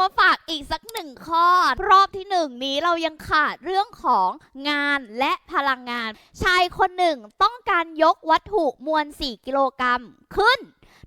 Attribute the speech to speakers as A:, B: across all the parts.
A: มาฝากอีกสักหนึ่งข้อ รอบที่หนึ่งนี้เรายังขาดเรื่องของงานและพลังงาน ชายคนหนึ่งต้องการยกวัตถุมวล 4 กิโลกรัมขึ้น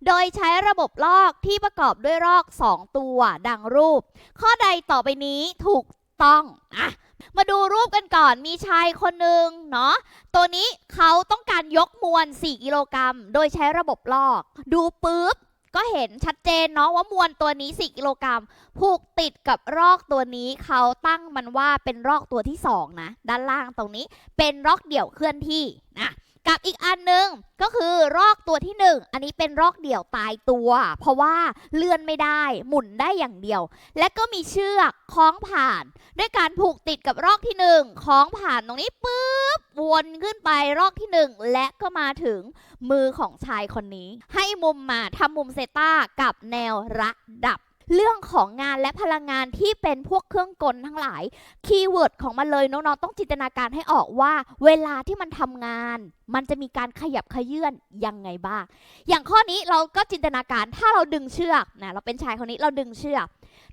A: โดยใช้ระบบลอกที่ประกอบด้วยลอก 2 ตัวดังรูป ข้อใดต่อไปนี้ถูกต้องอะมาดูรูปกันก่อนมีชายคนหนึ่งเนาะตัวนี้เขาต้องการยกมวล 4 กิโลกรัม โดยใช้ระบบลอก ดูปุ๊บ ก็เห็นชัดเจนเนาะว่ามวลตัวนี้ 4 กิโลกรัมผูกติดกับรอกตัวนี้เขาตั้งมันว่าเป็นรอกตัวที่ 2 นะ ด้านล่างตรงนี้เป็นรอกเดี่ยวเคลื่อนที่นะ กับอีกอันหนึงก็คือรอกตัวที่ 1 อันนี้เป็นรอกเดี่ยวตายตัว เพราะว่าเลื่อนไม่ได้หมุนได้อย่างเดียว และก็มีเชือกคล้องผ่าน ด้วยการผูกติดกับรอกที่1คล้องผ่านตรงนี้ปุ๊บวนขึ้นไปรอกที่ 1 และก็มาถึงมือของชายคนนี้ ให้มุมมาทำมุมเซต้ากับแนวระดับ เรื่องของงานและพลังงานที่เป็นพวกเครื่องกลทั้งหลาย คีย์เวิร์ดของมันเลยน้องๆต้องจินตนาการให้ออกว่า เวลาที่มันทำงาน มันจะมีการขยับขยื่นยังไงบ้าง อย่างข้อนี้เราก็จินตนาการถ้าเราดึงเชือกนะเราเป็นชายคนนี้เราดึงเชือก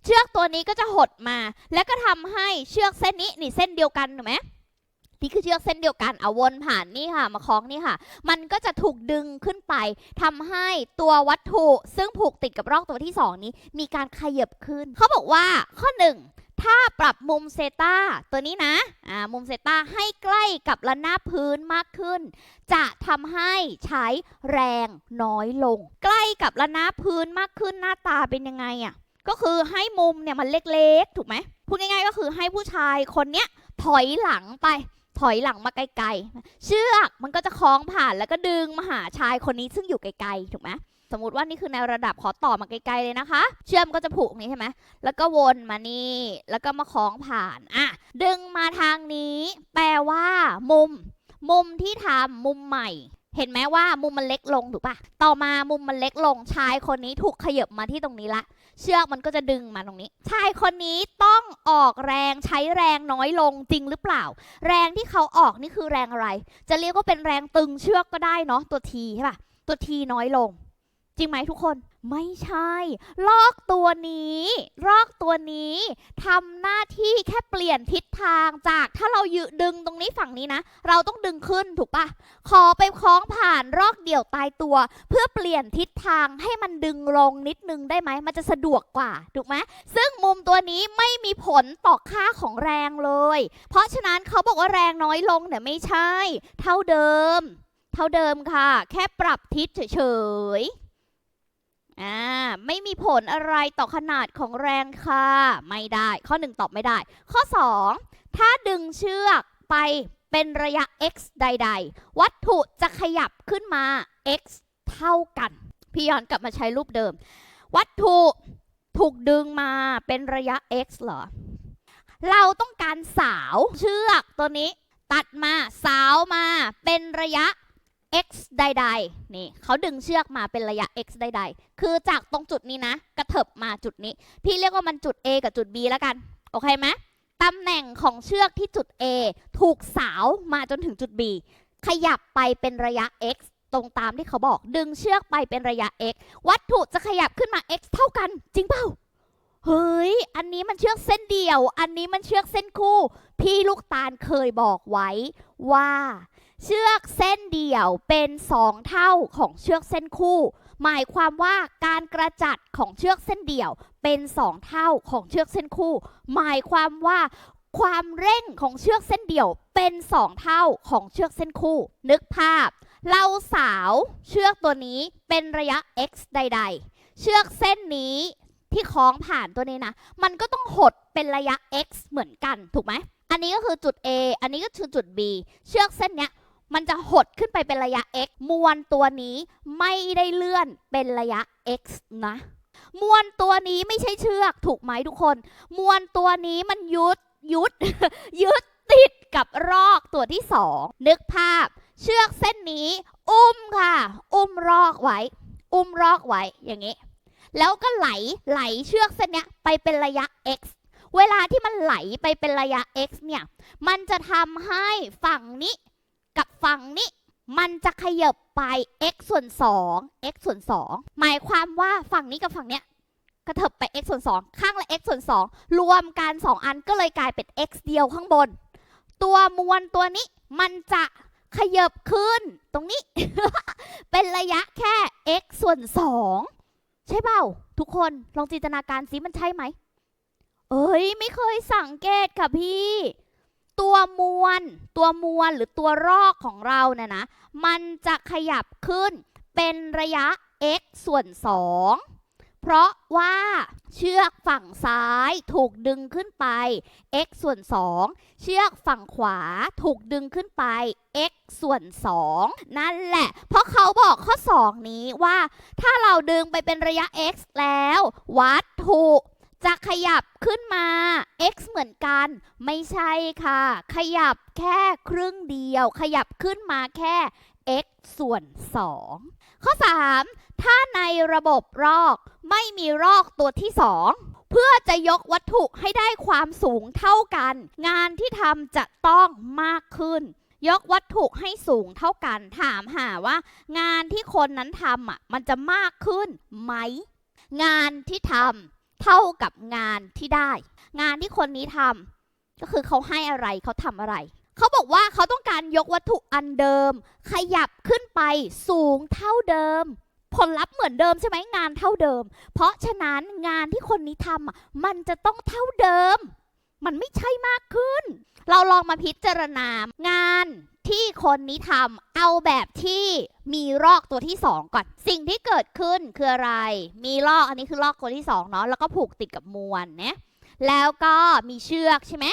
A: เชือกตัวนี้ก็จะหดมา แล้วก็ทำให้เชือกเส้นนี้นี่เส้นเดียวกันถูกไหม นี่คือเชือกเส้นเดียวกันเอาวนผ่านนี่ค่ะ มาคล้องนี่ค่ะ มันก็จะถูกดึงขึ้นไปทำให้ตัววัตถุซึ่งผูกติดกับรอกตัวที่ 2 นี้ มีการขยับขึ้น เขาบอกว่าข้อ 1 ถ้าปรับมุมเซตาตัวนี้นะอ่ามุมเซตาให้ใกล้กับระนาบพื้นมากขึ้น จะทำให้ใช้แรงน้อยลง ใกล้กับระนาบพื้นมากขึ้นหน้าตาเป็นยังไงอะก็คือให้มุมเนี่ยมันเล็กๆ ถูกไหมพูดง่ายๆก็คือให้ผู้ชายคนเนี้ยถอยหลังไป ถอยหลังมาไกลๆ เชือกมันก็จะคล้องผ่านแล้วก็ดึงมาหาชายคนนี้ซึ่งอยู่ไกลๆ ถูกไหมสมมติว่านี่คือในระดับขอต่อมาไกลๆเลยนะคะ เชื่อมก็จะผูกนี้ใช่ไหมแล้วก็วนมานี่ แล้วก็มาคล้องผ่าน อะ ดึงมาทางนี้ แปลว่า มุม มุมที่ทำมุมใหม่ เห็นไหมว่ามุมมันเล็กลงถูกปะต่อมามุมมันเล็กลง ชายคนนี้ถูกขยับมาที่ตรงนี้ละ เชือกมันก็จะดึงมาตรงนี้ ชายคนนี้ต้องออกแรงใช้แรงน้อยลงจริงหรือเปล่า แรงที่เขาออกนี่คือแรงอะไร จะเรียกว่าเป็นแรงตึงเชือกก็ได้เนาะตัวทีใช่ปะตัวทีน้อยลง จริงไหมทุกคน ไม่ใช่ ลอกตัวนี้ ลอกตัวนี้ทำหน้าที่แค่เปลี่ยนทิศทางจากถ้าเรายืดึงตรงนี้ฝั่งนี้นะ เราต้องดึงขึ้นถูกปะขอไปคล้องผ่านรอกเดี่ยวตายตัว เพื่อเปลี่ยนทิศทางให้มันดึงลงนิดนึงได้ไหม มันจะสะดวกกว่าถูกไหมซึ่งมุมตัวนี้ไม่มีผลต่อค่าของแรงเลย เพราะฉะนั้นเขาบอกว่าแรงน้อยลงเนี่ยไม่ใช่ เท่าเดิม เท่าเดิมค่ะ แค่ปรับทิศเฉยๆ อ่าไม่มีผลอะไรต่อขนาดของแรงค่ะ ไม่ได้ ข้อหนึ่งตอบไม่ได้ ข้อ 2 ถ้าดึงเชือกไปเป็นระยะ x ใด ๆ วัตถุจะขยับขึ้นมา x เท่ากัน พี่ย้อนกลับมาใช้รูปเดิม วัตถุถูกดึงมาเป็นระยะ x เหรอ เราต้องการสาวเชือกตัวนี้ ตัดมาสาวมาเป็นระยะ x ใดๆนี่เขาดึงเชือกมาเป็นระยะ x ใดๆ คือจากตรงจุดนี้นะ กระเถิบมาจุดนี้ พี่เรียกว่ามันจุด A กับจุด B แล้วกัน โอเคไหมตำแหน่งของเชือกที่จุด A ถูกสาวมาจนถึงจุด B ขยับไปเป็นระยะ x ตรงตามที่เขาบอก ดึงเชือกไปเป็นระยะ x วัตถุจะขยับขึ้นมา x เท่ากัน จริงเปล่าเฮ้ย อันนี้มันเชือกเส้นเดียว อันนี้มันเชือกเส้นคู่ พี่ลูกตาลเคยบอกไว้ว่า เชือกเส้นเดี่ยวเป็นสองเท่าของเชือกเส้นคู่ หมายความว่าการกระจัดของเชือกเส้นเดี่ยวเป็นสองเท่าของเชือกเส้นคู่ หมายความว่าความเร่งของเชือกเส้นเดี่ยวเป็นสองเท่าของเชือกเส้นคู่ นึกภาพ เราสาวเชือกตัวนี้เป็นระยะ x ใด ๆ เชือกเส้นนี้ที่คล้องผ่านตัวนี้นะ มันก็ต้องหดเป็นระยะ x เหมือนกัน ถูกไหม อันนี้ก็คือจุด A อันนี้ก็คือจุด B เชือกเส้นเนี้ย มันจะหดขึ้นไปเป็นระยะ x มวลตัวนี้ไม่ได้เลื่อนเป็นระยะ x นะ มวลตัวนี้ไม่ใช่เชือกถูกไหมทุกคน มวลตัวนี้มันยุดยุดยึดติดกับรอกตัวที่สองนึกภาพ เชือกเส้นนี้ อุ้มค่ะ อุ้มรอกไว้ อุ้มรอกไว้อย่างนี้ แล้วก็ไหลไหลเชือกเส้นเนี้ยไปเป็นระยะ x เวลาที่มันไหลไปเป็นระยะ x เนี่ย มันจะทำให้ฝั่งนี้ กับฝั่งนี้ มันจะขยับไป x ส่วน 2 x ส่วน 2 หมายความว่าฝั่งนี้กับฝั่งเนี้ยกระเถิบไป x ส่วน 2 ข้างละ x ส่วน 2 รวมกัน 2 อันก็เลยกลายเป็น x เดียวข้างบน ตัวมวลตัวนี้มันจะขยับขึ้นตรงนี้ เป็นระยะแค่ x ส่วน 2 ใช่เปล่า ทุกคนลองจินตนาการซิมันใช่ไหม เอ้ย ไม่เคยสังเกตค่ะพี่ ตัวมวล ตัวมวลหรือตัวรอกของเราเนี่ยนะ มันจะขยับขึ้นเป็นระยะ x ส่วน 2 เพราะว่าเชือกฝั่งซ้ายถูกดึงขึ้นไป x ส่วน 2 เชือกฝั่งขวาถูกดึงขึ้นไป x ส่วน 2 นั่นแหละ เพราะเขาบอกข้อ 2 นี้ว่า ถ้าเราดึงไปเป็นระยะ x แล้ว วัตถุจะขยับขึ้นมา x เหมือนกัน ไม่ใช่ค่ะ ขยับแค่ครึ่งเดียว ขยับขึ้นมาแค่ x ส่วน 2 ข้อ 3 ถ้าในระบบรอกไม่มีรอกตัวที่ 2 เพื่อจะยกวัตถุให้ได้ความสูงเท่ากัน งานที่ทำจะต้องมากขึ้น ยกวัตถุให้สูงเท่ากัน ถามหาว่า งานที่คนนั้นทำอะมันจะมากขึ้นไหม งานที่ทำเท่ากับงานที่ได้ งานที่คนนี้ทำก็คือเขาให้อะไรเขาทำอะไร เขาบอกว่าเขาต้องการยกวัตถุอันเดิม ขยับขึ้นไปสูงเท่าเดิม ผลลัพธ์เหมือนเดิมใช่ไหมงานเท่าเดิม เพราะฉะนั้นงานที่คนนี้ทำมันจะต้องเท่าเดิม มันไม่ใช่มากขึ้น เราลองมาพิจารณางานที่คนนี้ทำเอาแบบที่มีรอกตัวที่สองก่อน สิ่งที่เกิดขึ้นคืออะไร มีรอกอันนี้คือรอกตัวที่สองเนาะแล้วก็ผูกติดกับมวลเนะ แล้วก็มีเชือกใช่ไหม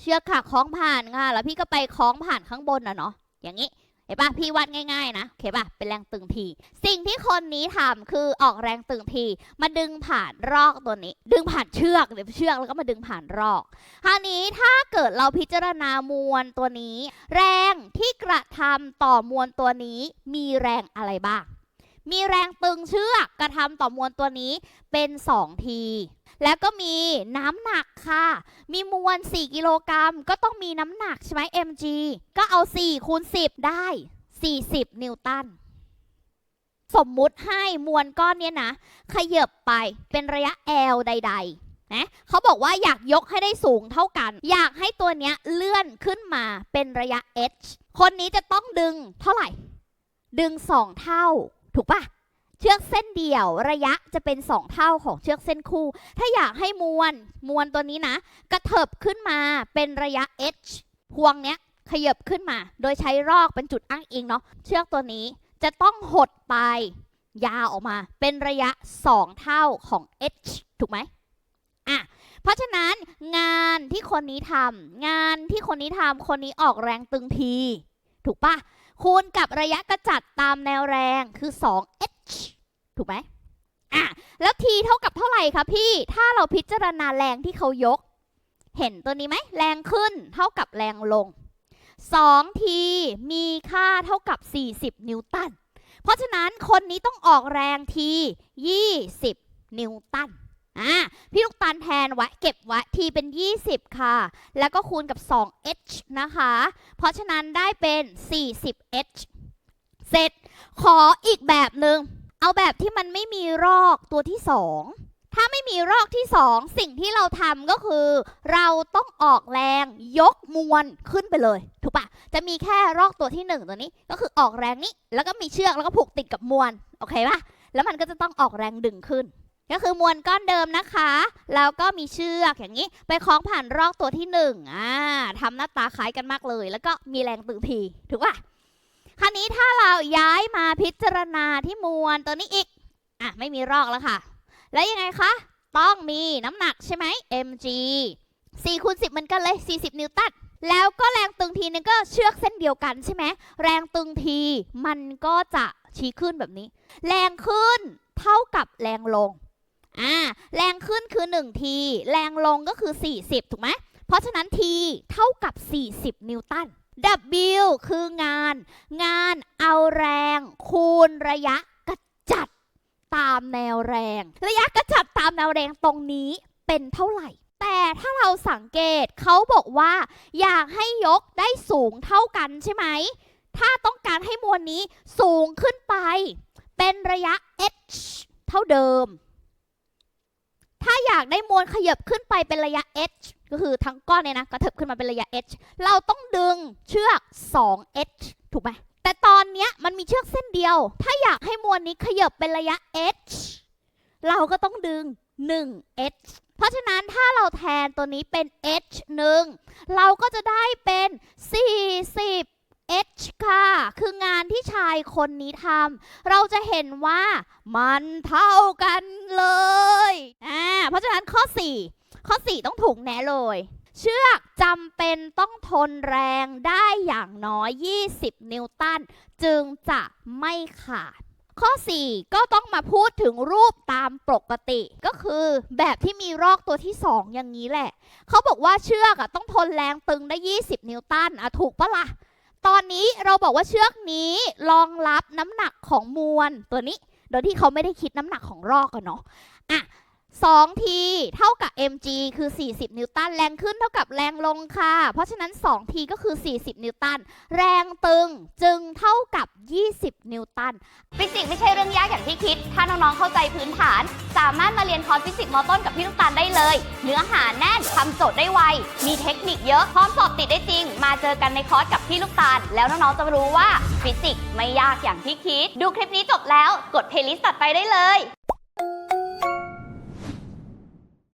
A: เชือกค่ะคล้องผ่านค่ะ แล้วพี่ก็ไปคล้องผ่านข้างบนนะเนาะอย่างนี้เห็นปะพี่วัดง่ายๆนะโอเคปะเป็นแรงตึงทีสิ่งที่คนนี้ทำคือออกแรงตึงทีมาดึงผ่านรอกตัวนี้ ดึงผ่านเชือกหรือเชือกแล้วก็มาดึงผ่านรอกคราวนี้ถ้าเกิดเราพิจารณามวลตัวนี้ แรงที่กระทำต่อมวลตัวนี้ มีแรงอะไรบ้าง มีแรงตึงเชือกกระทำต่อมวลตัวนี้เป็น 2 ที แล้วก็มีน้ำหนักค่ะ มีมวล 4 กิโลกรัม ก็ต้องมีน้ำหนักใช่ไหม mg ก็เอา 4 คูณ 10 ได้ 40 นิวตัน สมมุติให้มวลก้อนเนี้ยนะ ขยับไปเป็นระยะ L ใด ๆ นะ เขาบอกว่าอยากยกให้ได้สูงเท่ากัน อยากให้ตัวเนี้ยเลื่อนขึ้นมาเป็นระยะ h คนนี้จะต้องดึงเท่าไหร่ ดึง 2 เท่า ถูกปะ ชือกเส้นเดี่ยวระยะจะเป็น 2 เท่าของเชือกเส้นคู่ ถ้าอยากให้มวลมวลตัวนี้นะ กระเถิบขึ้นมาเป็นระยะ h พวงเนี้ยขยับขึ้นมา โดยใช้รอกเป็นจุดอ้างอิงเนาะเชือกตัวนี้จะต้องหดไปยาวออกมา เป็นระยะ 2 เท่าของ h ถูกไหมอะเพราะฉะนั้นงานที่คนนี้ทำงานที่คนนี้ทำคนนี้ออกแรงตึงที ถูกปะคูณกับระยะกระจัดตามแนวแรงคือ 2h ถูกไหมอะแล้ว t เท่ากับเท่าไหร่คะพี่ ถ้าเราพิจารณาแรงที่เขายก เห็นตัวนี้ไหม แรงขึ้นเท่ากับแรงลง 2 t มีค่าเท่ากับ 40 นิวตัน เพราะฉะนั้นคนนี้ต้องออกแรงที20 นิวตันอ่าพี่ลูกตาลแทนไว้เก็บไว้ทีเป็น 20 ค่ะ แล้วก็คูณกับ 2h นะคะ เพราะฉะนั้นได้เป็น 40h เสร็จ ขออีกแบบหนึ่งเอาแบบที่มันไม่มีรอกตัวที่2ถ้าไม่มีรอกที่2สิ่งที่เราทำก็คือ เราต้องออกแรงยกมวลขึ้นไปเลย ถูกปะจะมีแค่รอกตัวที่1ตัวนี้ ก็คือออกแรงนี้ แล้วก็มีเชือกแล้วก็ผูกติดกับมวลโอเคปะแล้วมันก็จะต้องออกแรงดึงขึ้น ก็คือมวลก้อนเดิมนะคะ แล้วก็มีเชือกอย่างนี้ ไปคล้องผ่านรอกตัวที่หนึ่งอ่าทำหน้าตาคล้ายกันมากเลย แล้วก็มีแรงตึงทีถูกป่ะ คราวนี้ถ้าเราย้ายมาพิจารณาที่มวลตัวนี้อีก อะ ไม่มีรอกแล้วค่ะ แล้วยังไงคะ ต้องมีน้ำหนักใช่ไหม mg 4คูณ10เหมือนกันเลย 40 นิวตัน แล้วก็แรงตึงทีนึงก็เชือกเส้นเดียวกันใช่ไหม แรงตึงทีมันก็จะชี้ขึ้นแบบนี้ แรงขึ้นเท่ากับแรงลง อ่า แรงขึ้นคือ1ที แรงลงก็คือ 40 ถูกไหม เพราะฉะนั้น T เท่ากับ 40 นิวตัน W คืองาน งานเอาแรงคูณระยะกระจัดตามแนวแรง ระยะกระจัดตามแนวแรงตรงนี้เป็นเท่าไหร่ แต่ถ้าเราสังเกตเขาบอกว่า อยากให้ยกได้สูงเท่ากันใช่ไหม ถ้าต้องการให้มวลนี้สูงขึ้นไป เป็นระยะ h เท่าเดิม ถ้าอยากได้มวลขยับขึ้นไปเป็นระยะ h ก็คือทั้งก้อนเนี่ยนะกระเถิบขึ้นมาเป็นระยะ h เราต้องดึงเชือก 2h ถูกไหมแต่ตอนเนี้ยมันมีเชือกเส้นเดียว ถ้าอยากให้มวลนี้ขยับเป็นระยะ h เราก็ต้องดึง 1h เพราะฉะนั้นถ้าเราแทนตัวนี้เป็น h 1เราก็จะได้เป็น 40 h ค่ะ คืองานที่ชายคนนี้ทำเราจะเห็นว่ามันเท่ากันเลยอ่าเพราะฉะนั้นข้อ 4 ข้อ 4 ต้องถูกแน่เลย เชือกจำเป็นต้องทนแรงได้อย่างน้อย 20 นิวตัน จึงจะไม่ขาด ข้อ 4 ก็ต้องมาพูดถึงรูปตามปกติ ก็คือแบบที่มีรอกตัวที่ 2 อย่างนี้แหละ เขาบอกว่าเชือกอะต้องทนแรงตึงได้ 20 นิวตันอะถูกปะล่ะ ตอนนี้เราบอกว่าเชือกนี้รองรับน้ำหนักของมวลตัวนี้ โดยที่เขาไม่ได้คิดน้ำหนักของรอกกันเนาะอะ 2ทีเท่ากับ mg คือ 40 นิวตัน แรงขึ้นเท่ากับแรงลงค่ะ เพราะฉะนั้น2ทีก็คือ 40 นิวตัน แรงตึงจึงเท่ากับ 20 นิวตัน
B: ฟิสิกส์ไม่ใช่เรื่องยากอย่างที่คิด ถ้าน้องๆ เข้าใจพื้นฐาน สามารถมาเรียนคอร์สฟิสิกส์มอต้นกับพี่ลูกตาลได้เลย เนื้อหาแน่นทำโจทย์ได้ไว มีเทคนิคเยอะ พร้อมสอบติดได้จริง มาเจอกันในคอร์สกับพี่ลูกตาล แล้วน้องๆ จะรู้ว่าฟิสิกส์ไม่ยากอย่างที่คิด ดูคลิปนี้จบแล้ว กดเพลย์ลิสต์ตัดไปได้เลย